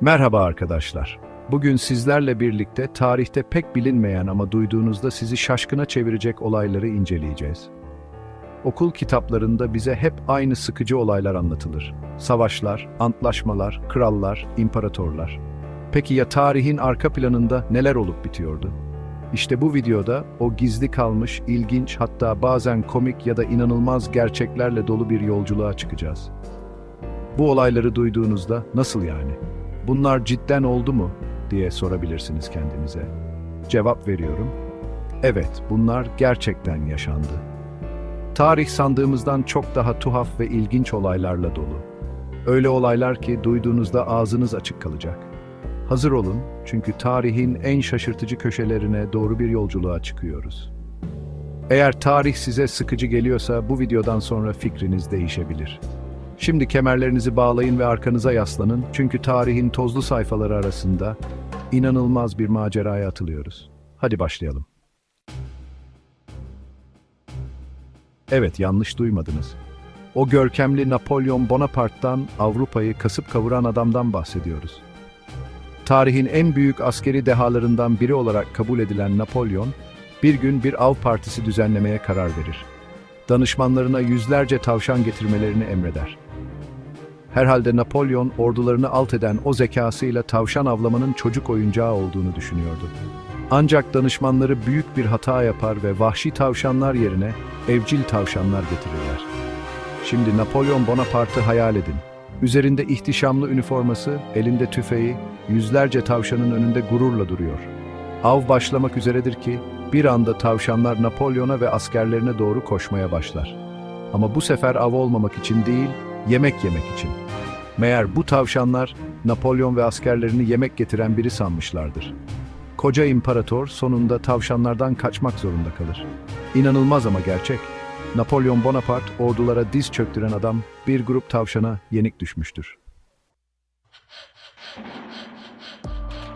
Merhaba arkadaşlar. Bugün sizlerle birlikte tarihte pek bilinmeyen ama duyduğunuzda sizi şaşkına çevirecek olayları inceleyeceğiz. Okul kitaplarında bize hep aynı sıkıcı olaylar anlatılır. Savaşlar, antlaşmalar, krallar, imparatorlar. Peki ya tarihin arka planında neler olup bitiyordu? İşte bu videoda o gizli kalmış, ilginç hatta bazen komik ya da inanılmaz gerçeklerle dolu bir yolculuğa çıkacağız. Bu olayları duyduğunuzda nasıl yani? Bunlar cidden oldu mu diye sorabilirsiniz kendinize. Cevap veriyorum. Evet, bunlar gerçekten yaşandı. Tarih sandığımızdan çok daha tuhaf ve ilginç olaylarla dolu. Öyle olaylar ki duyduğunuzda ağzınız açık kalacak. Hazır olun çünkü tarihin en şaşırtıcı köşelerine doğru bir yolculuğa çıkıyoruz. Eğer tarih size sıkıcı geliyorsa bu videodan sonra fikriniz değişebilir. Şimdi kemerlerinizi bağlayın ve arkanıza yaslanın çünkü tarihin tozlu sayfaları arasında inanılmaz bir maceraya atılıyoruz. Hadi başlayalım. Evet, yanlış duymadınız. O görkemli Napolyon Bonaparte'dan Avrupa'yı kasıp kavuran adamdan bahsediyoruz. Tarihin en büyük askeri dehalarından biri olarak kabul edilen Napolyon, bir gün bir av partisi düzenlemeye karar verir. Danışmanlarına yüzlerce tavşan getirmelerini emreder. Herhalde Napolyon ordularını alt eden o zekasıyla tavşan avlamanın çocuk oyuncağı olduğunu düşünüyordu. Ancak danışmanları büyük bir hata yapar ve vahşi tavşanlar yerine evcil tavşanlar getirirler. Şimdi Napolyon Bonaparte'ı hayal edin. Üzerinde ihtişamlı üniforması, elinde tüfeği, yüzlerce tavşanın önünde gururla duruyor. Av başlamak üzeredir ki bir anda tavşanlar Napolyon'a ve askerlerine doğru koşmaya başlar. Ama bu sefer av olmamak için değil, yemek yemek için. Meğer bu tavşanlar Napolyon ve askerlerini yemek getiren biri sanmışlardır. Koca imparator sonunda tavşanlardan kaçmak zorunda kalır. İnanılmaz ama gerçek. Napolyon Bonaparte ordulara diz çöktüren adam bir grup tavşana yenik düşmüştür.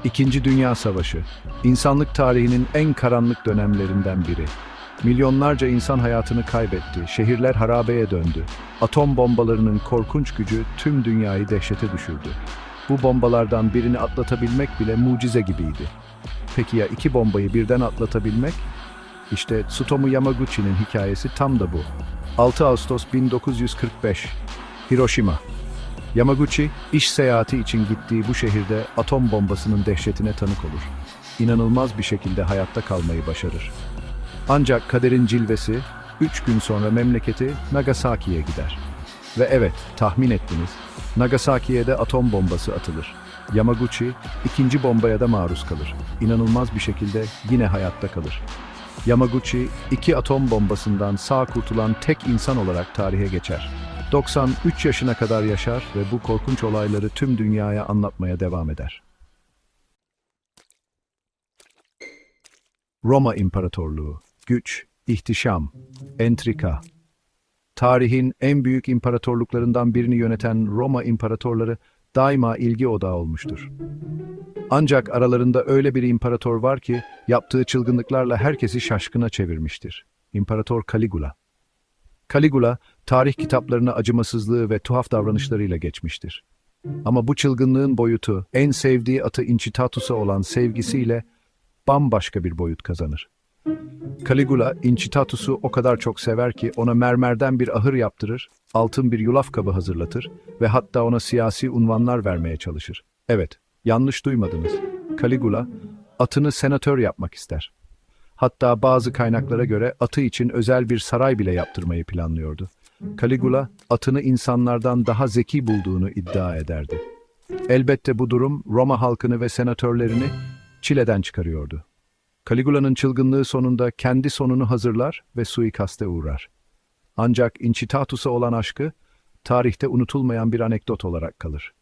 İkinci Dünya Savaşı, insanlık tarihinin en karanlık dönemlerinden biri. Milyonlarca insan hayatını kaybetti, şehirler harabeye döndü. Atom bombalarının korkunç gücü tüm dünyayı dehşete düşürdü. Bu bombalardan birini atlatabilmek bile mucize gibiydi. Peki ya iki bombayı birden atlatabilmek? İşte Tsutomu Yamaguchi'nin hikayesi tam da bu. 6 Ağustos 1945, Hiroşima. Yamaguchi, iş seyahati için gittiği bu şehirde atom bombasının dehşetine tanık olur. İnanılmaz bir şekilde hayatta kalmayı başarır. Ancak kaderin cilvesi, üç gün sonra memleketi Nagasaki'ye gider. Ve evet, tahmin ettiniz, Nagasaki'ye de atom bombası atılır. Yamaguchi, ikinci bombaya da maruz kalır. İnanılmaz bir şekilde yine hayatta kalır. Yamaguchi, iki atom bombasından sağ kurtulan tek insan olarak tarihe geçer. 93 yaşına kadar yaşar ve bu korkunç olayları tüm dünyaya anlatmaya devam eder. Roma İmparatorluğu, güç, ihtişam, entrika. Tarihin en büyük imparatorluklarından birini yöneten Roma imparatorları daima ilgi odağı olmuştur. Ancak aralarında öyle bir imparator var ki yaptığı çılgınlıklarla herkesi şaşkına çevirmiştir. İmparator Caligula. Caligula, tarih kitaplarına acımasızlığı ve tuhaf davranışlarıyla geçmiştir. Ama bu çılgınlığın boyutu, en sevdiği atı Incitatus'a olan sevgisiyle bambaşka bir boyut kazanır. Caligula, Incitatus'u o kadar çok sever ki ona mermerden bir ahır yaptırır, altın bir yulaf kabı hazırlatır ve hatta ona siyasi unvanlar vermeye çalışır. Evet, yanlış duymadınız. Caligula, atını senatör yapmak ister. Hatta bazı kaynaklara göre atı için özel bir saray bile yaptırmayı planlıyordu. Caligula, atını insanlardan daha zeki bulduğunu iddia ederdi. Elbette bu durum Roma halkını ve senatörlerini çileden çıkarıyordu. Caligula'nın çılgınlığı sonunda kendi sonunu hazırlar ve suikaste uğrar. Ancak Incitatus'a olan aşkı, tarihte unutulmayan bir anekdot olarak kalır.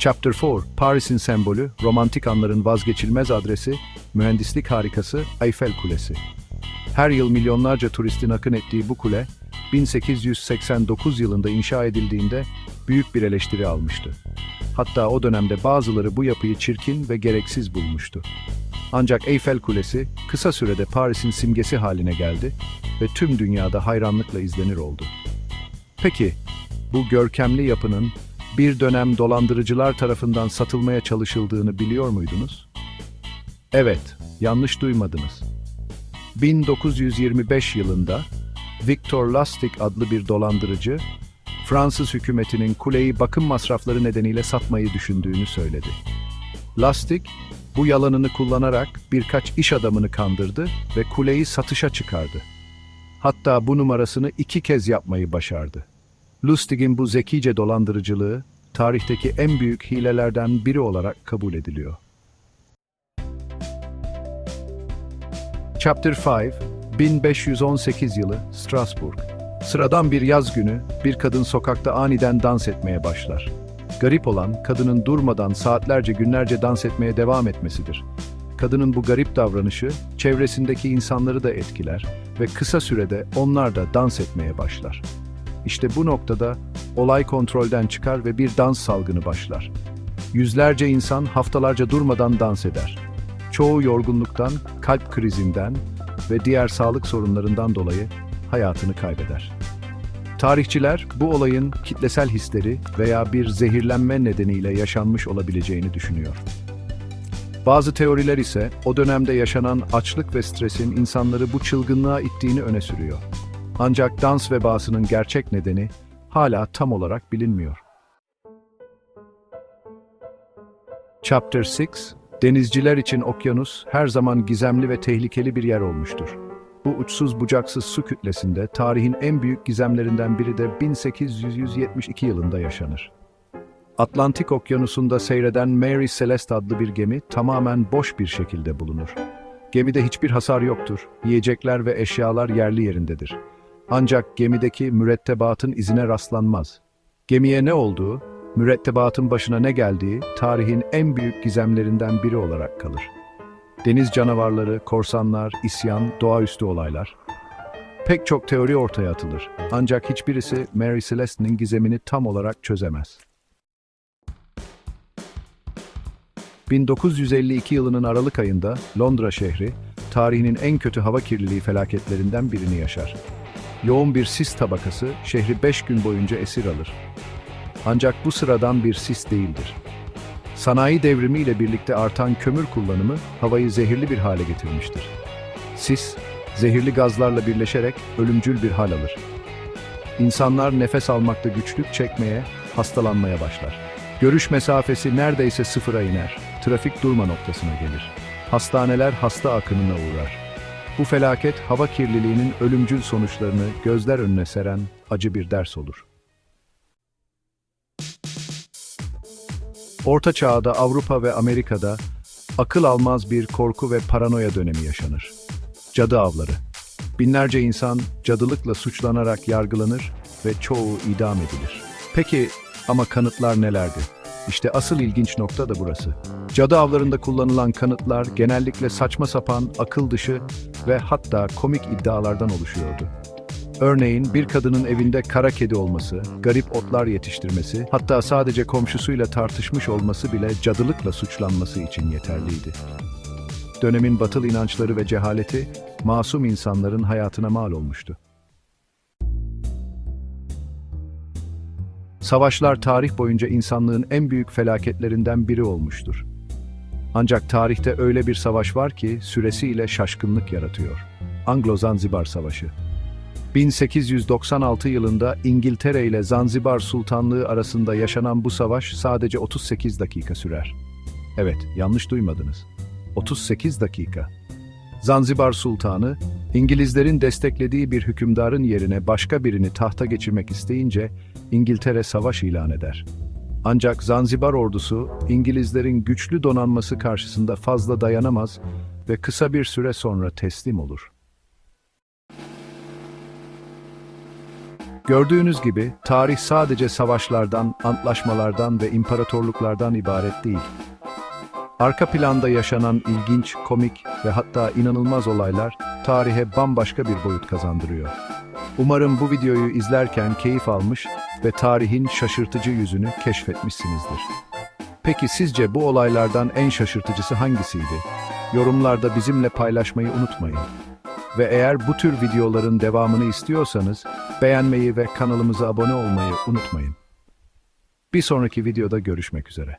Chapter 4, Paris'in sembolü, romantik anların vazgeçilmez adresi, mühendislik harikası Eiffel Kulesi. Her yıl milyonlarca turistin akın ettiği bu kule, 1889 yılında inşa edildiğinde büyük bir eleştiri almıştı. Hatta o dönemde bazıları bu yapıyı çirkin ve gereksiz bulmuştu. Ancak Eiffel Kulesi kısa sürede Paris'in simgesi haline geldi ve tüm dünyada hayranlıkla izlenir oldu. Peki, bu görkemli yapının bir dönem dolandırıcılar tarafından satılmaya çalışıldığını biliyor muydunuz? Evet, yanlış duymadınız. 1925 yılında Victor Lustig adlı bir dolandırıcı, Fransız hükümetinin kuleyi bakım masrafları nedeniyle satmayı düşündüğünü söyledi. Lustig, bu yalanını kullanarak birkaç iş adamını kandırdı ve kuleyi satışa çıkardı. Hatta bu numarasını iki kez yapmayı başardı. Lustig'in bu zekice dolandırıcılığı, tarihteki en büyük hilelerden biri olarak kabul ediliyor. Chapter 5, 1518 yılı, Strasbourg. Sıradan bir yaz günü, bir kadın sokakta aniden dans etmeye başlar. Garip olan, kadının durmadan saatlerce günlerce dans etmeye devam etmesidir. Kadının bu garip davranışı, çevresindeki insanları da etkiler ve kısa sürede onlar da dans etmeye başlar. İşte bu noktada olay kontrolden çıkar ve bir dans salgını başlar. Yüzlerce insan haftalarca durmadan dans eder. Çoğu yorgunluktan, kalp krizinden ve diğer sağlık sorunlarından dolayı hayatını kaybeder. Tarihçiler bu olayın kitlesel hisleri veya bir zehirlenme nedeniyle yaşanmış olabileceğini düşünüyor. Bazı teoriler ise o dönemde yaşanan açlık ve stresin insanları bu çılgınlığa ittiğini öne sürüyor. Ancak dans vebasının gerçek nedeni hala tam olarak bilinmiyor. Chapter 6 Denizciler için okyanus her zaman gizemli ve tehlikeli bir yer olmuştur. Bu uçsuz bucaksız su kütlesinde tarihin en büyük gizemlerinden biri de 1872 yılında yaşanır. Atlantik Okyanusu'nda seyreden Mary Celeste adlı bir gemi tamamen boş bir şekilde bulunur. Gemide hiçbir hasar yoktur, yiyecekler ve eşyalar yerli yerindedir. Ancak gemideki mürettebatın izine rastlanmaz. Gemiye ne olduğu, mürettebatın başına ne geldiği tarihin en büyük gizemlerinden biri olarak kalır. Deniz canavarları, korsanlar, isyan, doğaüstü olaylar. Pek çok teori ortaya atılır. Ancak hiçbirisi Mary Celeste'nin gizemini tam olarak çözemez. 1952 yılının Aralık ayında Londra şehri, tarihinin en kötü hava kirliliği felaketlerinden birini yaşar. Yoğun bir sis tabakası şehri 5 gün boyunca esir alır. Ancak bu sıradan bir sis değildir. Sanayi devrimi ile birlikte artan kömür kullanımı havayı zehirli bir hale getirmiştir. Sis, zehirli gazlarla birleşerek ölümcül bir hal alır. İnsanlar nefes almakta güçlük çekmeye, hastalanmaya başlar. Görüş mesafesi neredeyse sıfıra iner, trafik durma noktasına gelir. Hastaneler hasta akınına uğrar. Bu felaket hava kirliliğinin ölümcül sonuçlarını gözler önüne seren acı bir ders olur. Orta Çağ'da Avrupa ve Amerika'da akıl almaz bir korku ve paranoya dönemi yaşanır. Cadı avları. Binlerce insan cadılıkla suçlanarak yargılanır ve çoğu idam edilir. Peki ama kanıtlar nelerdi? İşte asıl ilginç nokta da burası. Cadı avlarında kullanılan kanıtlar genellikle saçma sapan, akıl dışı ve hatta komik iddialardan oluşuyordu. Örneğin bir kadının evinde kara kedi olması, garip otlar yetiştirmesi, hatta sadece komşusuyla tartışmış olması bile cadılıkla suçlanması için yeterliydi. Dönemin batıl inançları ve cehaleti masum insanların hayatına mal olmuştu. Savaşlar tarih boyunca insanlığın en büyük felaketlerinden biri olmuştur. Ancak tarihte öyle bir savaş var ki süresiyle şaşkınlık yaratıyor. Anglo-Zanzibar Savaşı. 1896 yılında İngiltere ile Zanzibar Sultanlığı arasında yaşanan bu savaş sadece 38 dakika sürer. Evet, yanlış duymadınız. 38 dakika. Zanzibar Sultanı, İngilizlerin desteklediği bir hükümdarın yerine başka birini tahta geçirmek isteyince İngiltere savaş ilan eder. Ancak Zanzibar ordusu İngilizlerin güçlü donanması karşısında fazla dayanamaz ve kısa bir süre sonra teslim olur. Gördüğünüz gibi tarih sadece savaşlardan, antlaşmalardan ve imparatorluklardan ibaret değil. Arka planda yaşanan ilginç, komik ve hatta inanılmaz olaylar tarihe bambaşka bir boyut kazandırıyor. Umarım bu videoyu izlerken keyif almış ve tarihin şaşırtıcı yüzünü keşfetmişsinizdir. Peki sizce bu olaylardan en şaşırtıcısı hangisiydi? Yorumlarda bizimle paylaşmayı unutmayın. Ve eğer bu tür videoların devamını istiyorsanız beğenmeyi ve kanalımıza abone olmayı unutmayın. Bir sonraki videoda görüşmek üzere.